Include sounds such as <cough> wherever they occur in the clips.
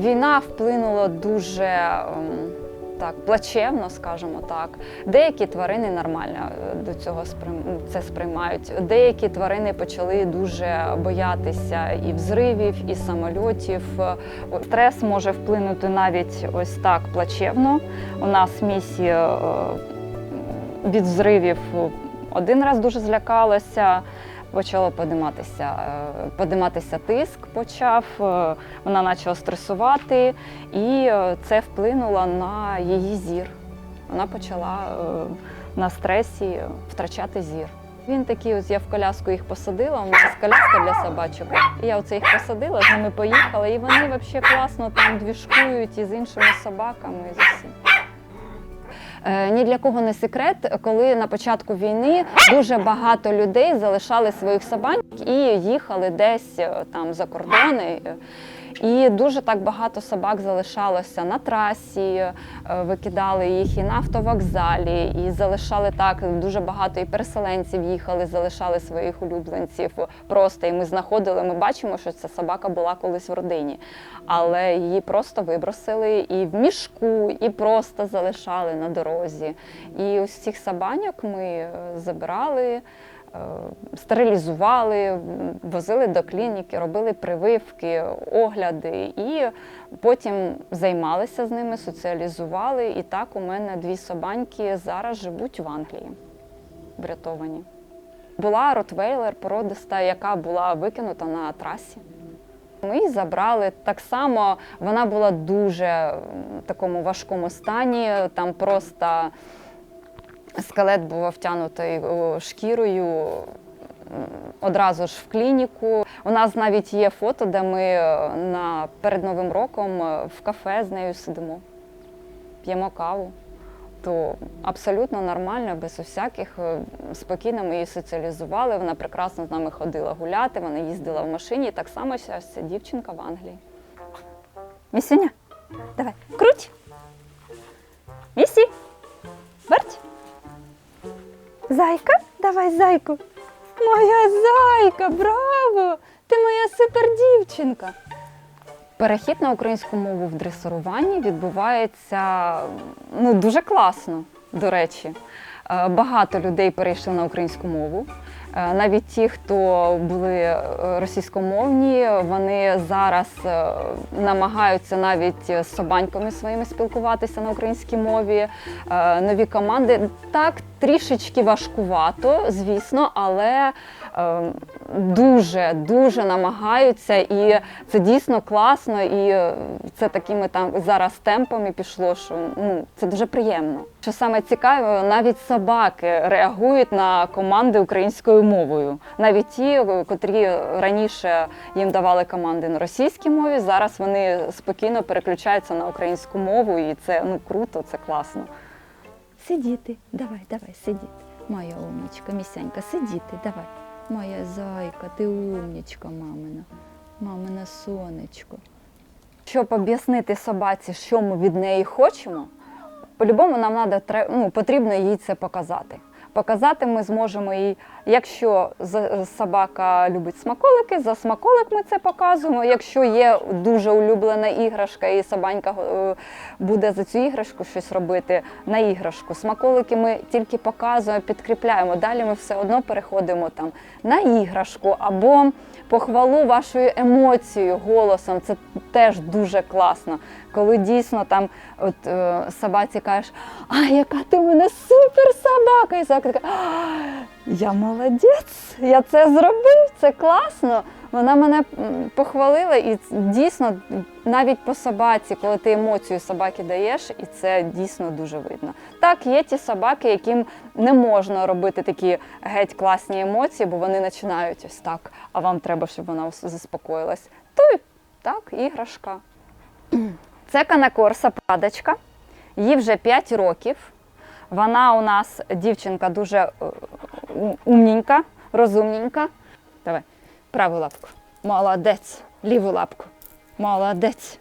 Війна вплинула дуже ем, так, плачевно, скажімо так. Деякі тварини нормально е, до цього це сприймають. Деякі тварини почали дуже боятися і взривів, і самольотів. Е, Стрес може вплинути навіть ось так плачевно. У нас місія е, від взривів один раз дуже злякалася. Почало подиматися, е, подиматися тиск, почав, е, вона почала стресувати, і е, це вплинуло на її зір. Вона почала на стресі втрачати зір. Він такий, ось я в коляску їх посадила, у нас коляска для собачок. І я оце їх посадила, з ними поїхала, і вони взагалі класно там двіжкують і з іншими собаками. І з усім. Е, Ні для кого не секрет, коли на початку війни дуже багато людей залишали своїх собак і їхали десь е, там за кордони. І дуже так багато собак залишалося на трасі, е, викидали їх і на автовокзалі, і залишали так. Дуже багато і переселенців їхали, залишали своїх улюбленців просто. І ми знаходили. Ми бачимо, що ця собака була колись в родині, але її просто вибросили і в мішку, і просто залишали на дорозі. І ось цих собаньок ми е, забирали. Е, Стерилізували, возили до клініки, робили прививки, огляди, і потім займалися з ними, соціалізували. І так у мене дві собаньки зараз живуть в Англії, врятовані. Була ротвейлер породиста, яка була викинута на трасі. Ми її забрали. Так само вона була дуже в такому важкому стані. Там просто скелет був втягнутий шкірою. Одразу ж в клініку. У нас навіть є фото, де ми е, на, перед Новим роком е, в кафе з нею сидимо, п'ємо каву. То абсолютно нормально, без усяких е, спокійно ми її соціалізували. Вона прекрасно з нами ходила гуляти, вона їздила в машині. Так само зараз ця дівчинка в Англії. Місюня, давай, круть. Місі, верть. Зайка, давай зайку. Моя зайка, браво! Ти моя супер дівчинка. Перехід на українську мову в дресируванні відбувається ну, дуже класно, до речі. Е, Багато людей перейшли на українську мову. Е, Навіть ті, хто були е, російськомовні, вони зараз намагаються навіть з собаньками своїми спілкуватися на українській мові. Нові команди так трішечки важкувато, звісно, але е, дуже дуже намагаються, і це дійсно класно. І це такими там зараз темпами пішло, що ну це дуже приємно. Що саме цікаве, навіть собаки реагують на команди українською мовою. Навіть ті, котрі раніше їм давали команди на російській мові, зараз вони спокійно переключаються на українську мову, і це ну круто, це класно. Сидіти, давай, давай, сидіти. Моя умнічка, місянька, сидіти, давай. Моя зайка, ти умнічка, мамина, мамина сонечко. Щоб об'яснити собаці, що ми від неї хочемо, по-любому нам треба, тре- ну, потрібно їй це показати. Показати ми зможемо їй, якщо собака любить смаколики, за смаколик ми це показуємо. Якщо є дуже улюблена іграшка, і собанька е, буде за цю іграшку щось робити на іграшку. Смаколики ми тільки показуємо, підкріпляємо. Далі ми все одно переходимо там на іграшку або похвалу вашою емоцією голосом. Це теж дуже класно. Коли дійсно там от е, собаці кажеш, а яка ти в мене супер собака! І така, я молодець, я це зробив, це класно. Вона мене похвалила, і дійсно навіть по собаці, коли ти емоцію собаки даєш, і це дійсно дуже видно. Так, є ті собаки, яким не можна робити такі геть класні емоції, бо вони починають ось так, а вам треба, щоб вона заспокоїлась. То й так, іграшка. <clears throat> Це канакорса прадочка. Їй вже 5 років. Вона у нас дівчинка дуже е, умненька, розумненька. Давай, праву лапку. Молодець. Ліву лапку. Молодець.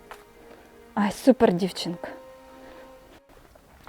Ай, супер дівчинка.